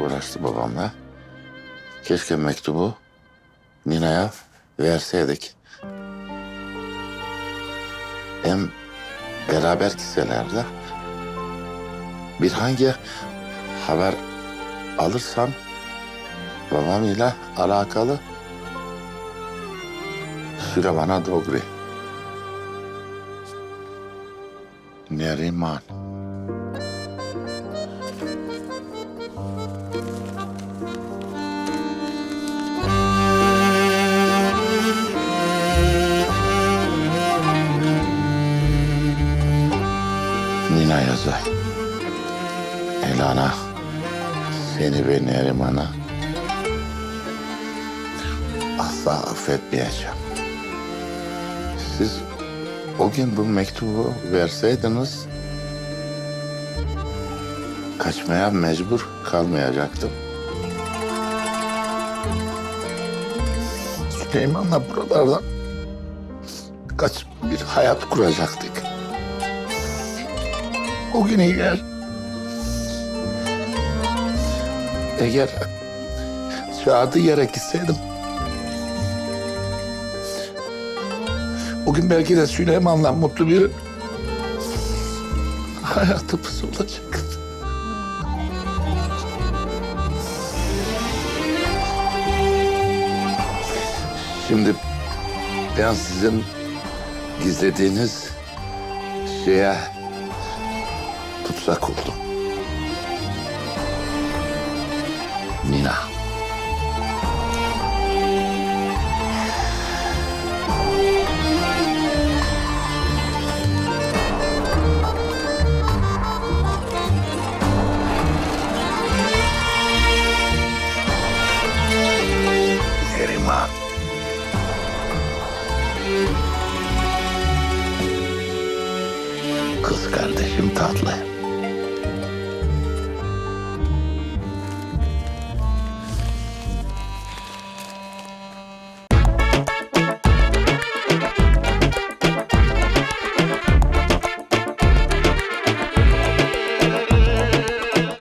uğraştı babamla. Keşke mektubu Nina'ya verseydik. Hem beraber gitselerdi. Bir hangi haber alırsam babam ile alakalı süre bana doğru. Neriman. Yazay. Elana seni ve Neriman'ı asla affetmeyeceğim. Siz o gün bu mektubu verseydiniz kaçmaya mecbur kalmayacaktım. Süleyman'la buralardan kaç bir hayat kuracaktık. O eğer eğer çağırdığı yere gitseydim. O gün belki de Süleyman'la mutlu bir hayatımız olacaktı. Şimdi ben sizin gizlediğiniz şeye tutsak oldum. Nina. Neriman. Kız kardeşim tatlı.